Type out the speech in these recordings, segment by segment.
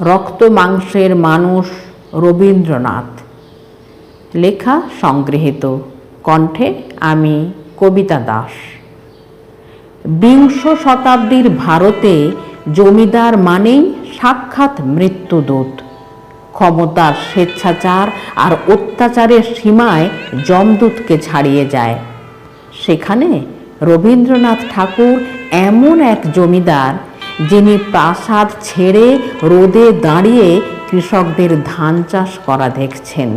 রক্ত মাংসের মানুষ রবীন্দ্রনাথ। লেখা সংগৃহীত। কণ্ঠে আমি কবিতা দাস। বিংশ শতাব্দীর ভারতে জমিদার মানেই সাক্ষাৎ মৃত্যুদূত। ক্ষমতার স্বেচ্ছাচার আর অত্যাচারের সীমায় যমদূতকে ছাড়িয়ে যায়। সেখানে রবীন্দ্রনাথ ঠাকুর এমন এক জমিদার যিনি প্রাসাদ ছেড়ে রোদে দাঁড়িয়ে কৃষকদের ধান চাষ করা দেখছেন।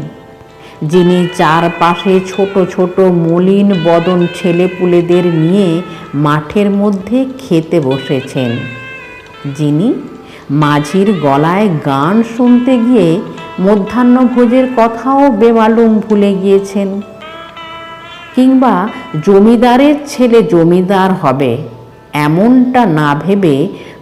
যিনি চারপাশে ছোট ছোট মলিন বদন ছেলেপুলেদের নিয়ে মাঠের মধ্যে খেতে বসেছেন। যিনি মাঝির গলায় গান শুনতে গিয়ে মধ্যাহ্নভোজের কথাও বেমালুম ভুলে গিয়েছেন। কিংবা জমিদারের ছেলে জমিদার হবে, এমনটা না ভেবে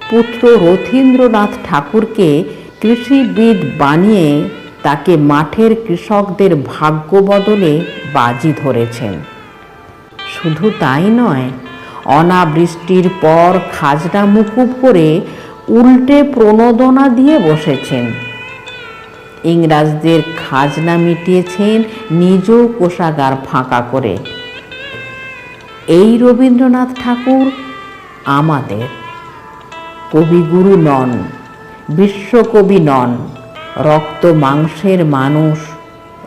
পুত্র রথীন্দ্রনাথ ঠাকুরকে কৃষিবিদ বানিয়ে তাকে মাঠের কৃষকদের ভাগ্য বদলে বাজি ধরেছেন। শুধু তাই নয়, অনাবৃষ্টির পর খাজনা মুকুব করে উল্টে প্রণোদনা দিয়ে বসেছেন। ইংরাজদের খাজনা মিটিয়েছেন নিজ কোষাগার ফাঁকা করে। এই রবীন্দ্রনাথ ঠাকুর আমাদের। কবিগুরু নন বিশ্বকবি নন রক্ত মাংসের মানুষ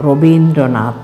রবীন্দ্রনাথ।